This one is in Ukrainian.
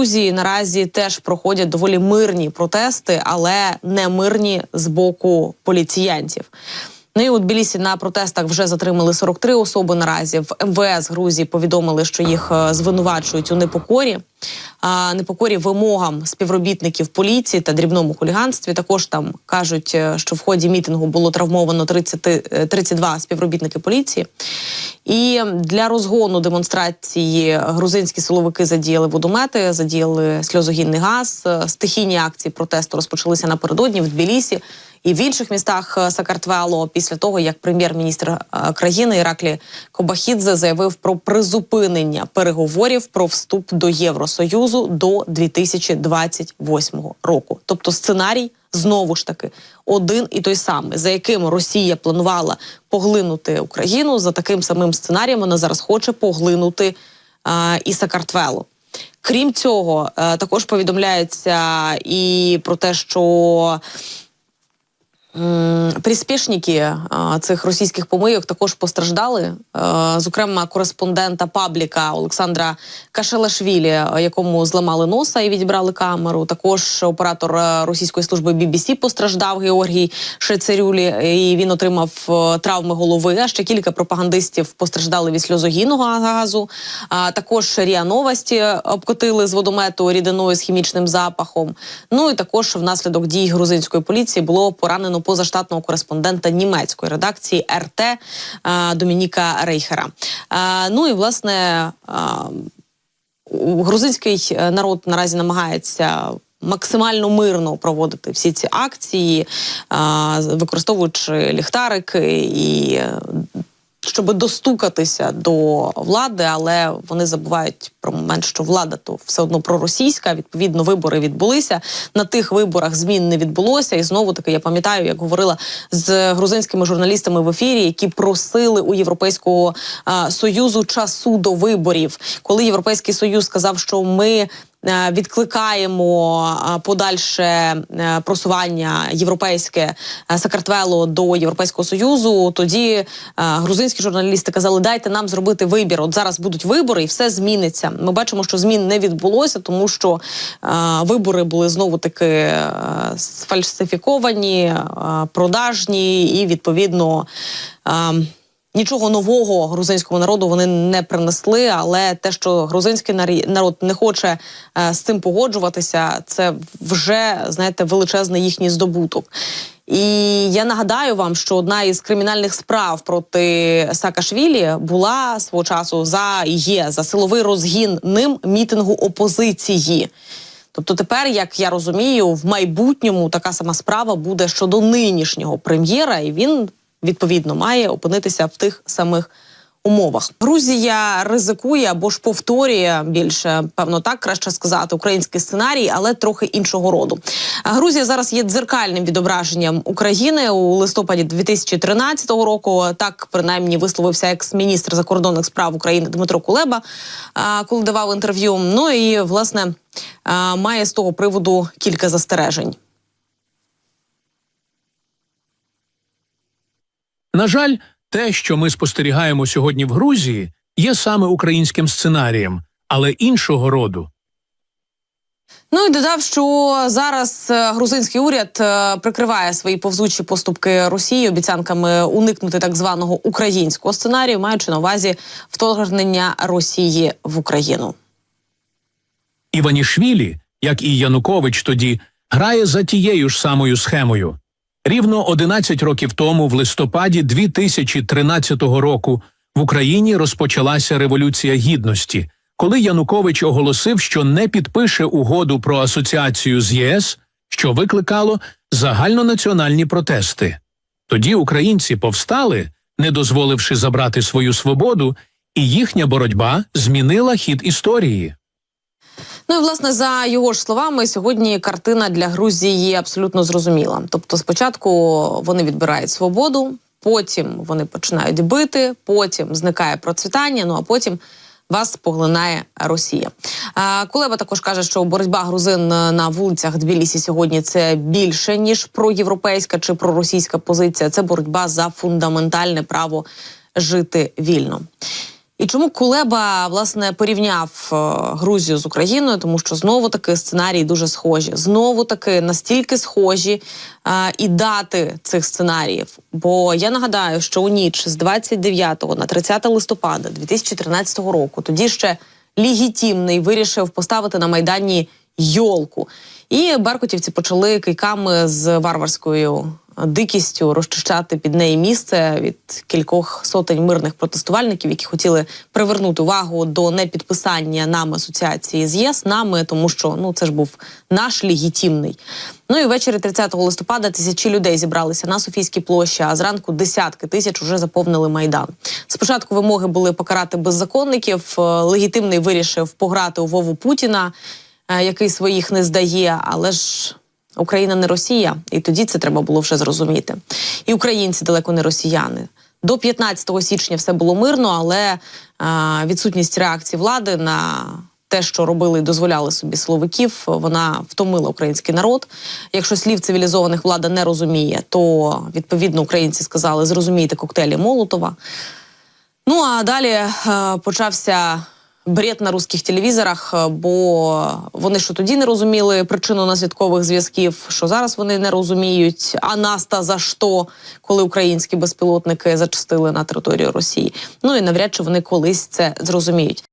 Грузії наразі теж проходять доволі мирні протести, але не мирні з боку поліціянтів. Ну і у Тбілісі на протестах вже затримали 43 особи. Наразі в МВС Грузії повідомили, що їх е, звинувачують у непокорі, непокорі вимогам співробітників поліції та дрібному хуліганстві. Також там кажуть, е, що в ході мітингу було травмовано 30, е, 32 співробітники поліції. І для розгону демонстрації грузинські силовики задіяли водомети, задіяли сльозогінний газ. Е, Стихійні акції протесту розпочалися напередодні в Тбілісі і в інших містах е, Сакартвело після того, як прем'єр-міністр е, країни Іраклі Кобахідзе заявив про призупинення переговорів про вступ до Євросоюзу до 2028 року. Тобто сценарій знову ж таки один і той самий, за яким Росія планувала поглинути Україну. За таким самим сценарієм вона зараз хоче поглинути е, і Сакартвело. Крім цього, е, також повідомляється і про те, що Приспішники цих російських помийок також постраждали. Е, Зокрема, кореспондента пабліка Олександра Кашелашвілі, е, якому зламали носа і відібрали камеру. Також оператор е, російської служби BBC постраждав Георгій Шецерюлі, і він отримав е, травми голови. А ще кілька пропагандистів постраждали від сльозогінного газу. Також Ріа Новості обкотили з водомету рідиною з хімічним запахом. Ну і також внаслідок дій грузинської поліції було поранено позаштатного кореспондента німецької редакції РТ е, Домініка Рейхера. Е, Ну і власне. е, грузинський народ наразі намагається максимально мирно проводити всі ці акції, використовуючи ліхтарики і. Щоб достукатися до влади, але вони забувають про момент, що влада то все одно проросійська. Відповідно, вибори відбулися. На тих виборах змін не відбулося. І знову таки я пам'ятаю, як говорила з грузинськими журналістами в ефірі, які просили у Європейського а, союзу часу до виборів, коли Європейський союз сказав, що ми. Е, Відкликаємо подальше е, просування європейське е, Сакартвело до Європейського союзу. Тоді е, грузинські журналісти казали: дайте нам зробити вибір. От зараз будуть вибори, і все зміниться. Ми бачимо, що змін не відбулося, тому що е, вибори були знову таки е, сфальсифіковані, е, продажні і відповідно. Нічого нового грузинському народу вони не принесли, але те, що грузинський народ не хоче е, з цим погоджуватися, це вже знаєте величезний їхній здобуток. І я нагадаю вам, що одна із кримінальних справ проти Саакашвілі була свого часу за є за силовий розгін ним мітингу опозиції. Тобто, тепер, як я розумію, в майбутньому така сама справа буде щодо нинішнього прем'єра, і він відповідно має опинитися в тих самих умовах. Грузія ризикує або ж повторює більше, певно, так краще сказати, український сценарій, але трохи іншого роду. Грузія зараз є дзеркальним відображенням України у листопаді 2013 року. Так принаймні висловився екс-міністр закордонних справ України Дмитро Кулеба, коли давав інтерв'ю. Ну і власне має з того приводу кілька застережень. На жаль, те, що ми спостерігаємо сьогодні в Грузії, є саме українським сценарієм, але іншого роду. Ну і додав, що зараз е, грузинський уряд е, прикриває свої повзучі поступки Росії обіцянками уникнути так званого українського сценарію, маючи на увазі вторгнення Росії в Україну. Іванішвілі, як і Янукович тоді, грає за тією ж самою схемою. Рівно 11 років тому, в листопаді 2013 року, в Україні розпочалася революція гідності, коли Янукович оголосив, що не підпише угоду про асоціацію з ЄС, що викликало загальнонаціональні протести. Тоді українці повстали, не дозволивши забрати свою свободу, і їхня боротьба змінила хід історії. Ну і власне за його ж словами, сьогодні картина для Грузії абсолютно зрозуміла. Тобто, спочатку вони відбирають свободу, потім вони починають бити, потім зникає процвітання. Ну а потім. Вас поглинає Росія. Кулеба також каже, що боротьба грузин на вулицях Тбілісі сьогодні це більше ніж проєвропейська чи проросійська позиція. Це боротьба за фундаментальне право жити вільно. І чому Кулеба власне порівняв е, Грузію з Україною? Тому що знову таки сценарії дуже схожі. Знову таки настільки схожі е, і дати цих сценаріїв. Бо я нагадаю, що у ніч з 29 на 30 листопада 2013 року тоді ще легітимний вирішив поставити на майдані йолку. І беркутівці почали кийками з варварською дикістю розчищати під неї місце від кількох сотень мирних протестувальників, які хотіли привернути увагу до непідписання нами асоціації з ЄС нами, тому що ну це ж був наш легітимний. Ну і ввечері 30 листопада тисячі людей зібралися на Софійській площі, а зранку десятки тисяч уже заповнили майдан. Спочатку вимоги були покарати беззаконників. е, Легітимний вирішив пограти у Вову Путіна, е, який своїх не здає, але ж. Україна не Росія, і тоді це треба було вже зрозуміти. І українці далеко не росіяни. До 15 січня все було мирно, але е, відсутність реакції влади на те, що робили і дозволяли собі силовиків, вона втомила український народ. Якщо слів цивілізованих влада не розуміє, то відповідно українці сказали: зрозумійте коктейлі Молотова. Ну а далі е, почався бред на русських телевізорах, е, бо вони що тоді не розуміли причину наслідкових зв'язків, що зараз вони не розуміють, а нас та за що, коли українські безпілотники зачастили на територію Росії. Ну і навряд чи вони колись це зрозуміють.